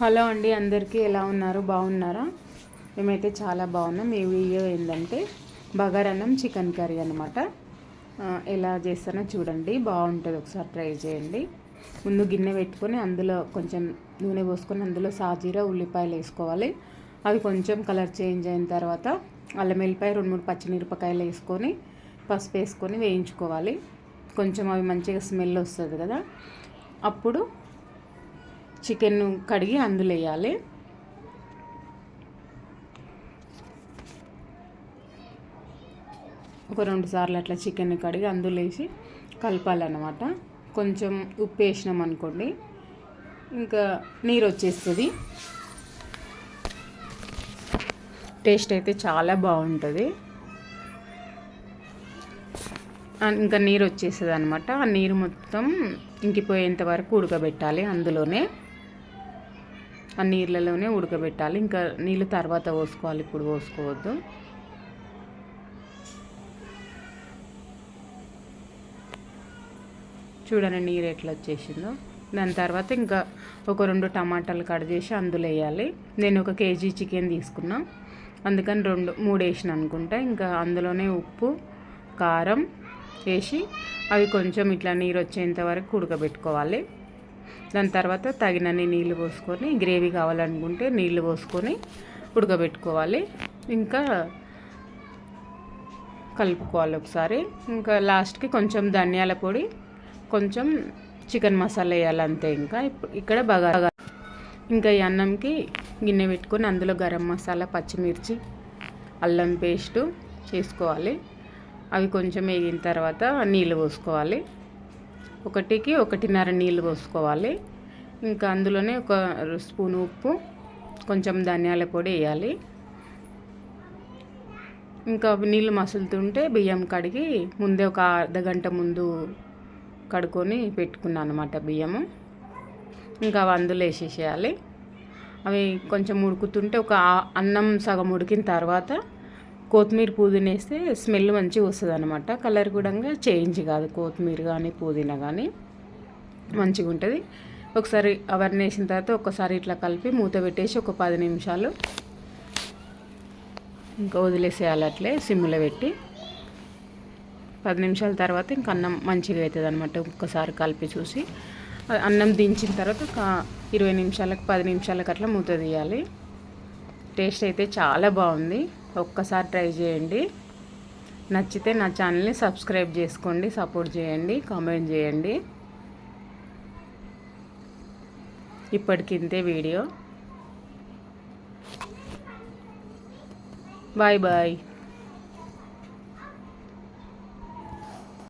Hello అండి అందరికీ ఎలా ఉన్నారు? బాగున్నారా? మేమైతే చాలా బాగున్నాం. ఈ వీడియో ఏంటంటే బగారన్నం చికెన్ కర్రీ అనమాట ఎలా చేస్తానో చూడండి. బాగుంటుంది. ఒకసారి ట్రై చేయండి. ముందు గిన్నె పెట్టుకొని అందులో కొంచెం నూనె పోసుకొని అందులో సాజీరా ఉల్లిపాయలు వేసుకోవాలి. అవి కొంచెం కలర్ చేంజ్ అయిన తర్వాత అల్లం వెల్లిపాయ రెండు మూడు పచ్చిమిరపకాయలు వేసుకొని పసుపు వేసుకొని వేయించుకోవాలి. కొంచెం అవి మంచిగా స్మెల్ వస్తుంది కదా. అప్పుడు చికెన్ కడిగి అందులో వేయాలి. ఒక రెండు సార్లు అట్లా చికెన్ కడిగి అందులో వేసి కలపాలన్నమాట. కొంచెం ఉప్పు వేసినాం అనుకోండి ఇంకా నీరు వచ్చేస్తుంది. టేస్ట్ అయితే చాలా బాగుంటుంది. ఇంకా నీరు వచ్చేస్తుంది అనమాట ఆ నీరు మొత్తం ఇంకిపోయేంత వరకు ఉడకబెట్టాలి అందులోనే. ఆ నీళ్ళలోనే ఉడకబెట్టాలి. ఇంకా నీళ్ళు తర్వాత పోసుకోవాలి. ఇప్పుడు పోసుకోవద్దు. చూడండి నీరు ఎట్లా వచ్చేసిందో. దాని తర్వాత ఇంకా ఒక రెండు టమాటాలు కట్ చేసి అందులో వేయాలి. నేను ఒక కేజీ చికెన్ తీసుకున్నా. అందుకని రెండు మూడు వేసిన అనుకుంటా. ఇంకా అందులోనే ఉప్పు కారం వేసి అవి కొంచెం ఇట్లా నీరు వచ్చేంత వరకు ఉడకబెట్టుకోవాలి. దాని తర్వాత తగినన్ని నీళ్ళు పోసుకొని గ్రేవీ కావాలనుకుంటే నీళ్ళు పోసుకొని ఉడకబెట్టుకోవాలి. ఇంకా కలుపుకోవాలి ఒకసారి. ఇంకా లాస్ట్కి కొంచెం ధనియాల పొడి కొంచెం చికెన్ మసాలా వేయాలి అంతే ఇంకా. ఇక్కడ బాగా ఇంకా ఈ అన్నంకి గిన్నె పెట్టుకొని అందులో గరం మసాలా పచ్చిమిర్చి అల్లం పేస్టు చేసుకోవాలి. అవి కొంచెం వేగిన తర్వాత నీళ్ళు పోసుకోవాలి. ఒకటికి ఒకటిన్నర నీళ్ళు పోసుకోవాలి. ఇంకా అందులోనే ఒక స్పూన్ ఉప్పు కొంచెం ధనియాల పొడి వేయాలి. ఇంకా నీళ్ళు మసులుతుంటే బియ్యం కడిగి ముందే ఒక అర్ధ గంట ముందు కడుక్కొని పెట్టుకున్నాను అనమాట బియ్యము. ఇంకా అవి అందులో వేసేసేయాలి. అవి కొంచెం ఉడుకుతుంటే ఒక అన్నం సగం ఉడికిన తర్వాత కొత్తిమీర పుదీనా వేస్తే స్మెల్ మంచిగా వస్తుంది అనమాట కలర్ కూడా చేంజ్ కాదు కొత్తిమీర కానీ పుదీనా కానీ. మంచిగా ఉంటుంది. ఒకసారి అవన్నీ వేసిన తర్వాత ఒకసారి ఇట్లా కలిపి మూత పెట్టేసి ఒక పది నిమిషాలు ఇంకా వదిలేసేయాలి అట్లే సిమ్లో పెట్టి. పది నిమిషాల తర్వాత ఇంకా అన్నం మంచిగా అవుతుంది అనమాట ఒక్కసారి కలిపి చూసి. అన్నం దించిన తర్వాత ఒక ఇరవై నిమిషాలకు పది నిమిషాలకు అట్లా మూత తీయాలి. టేస్ట్ అయితే చాలా బాగుంది. ఒక్కసారి ట్రై చేయండి. నచ్చితే నా ఛానల్ని సబ్స్క్రైబ్ చేసుకోండి సపోర్ట్ చేయండి కామెంట్ చేయండి. ఇప్పటికింతే వీడియో. Bye bye.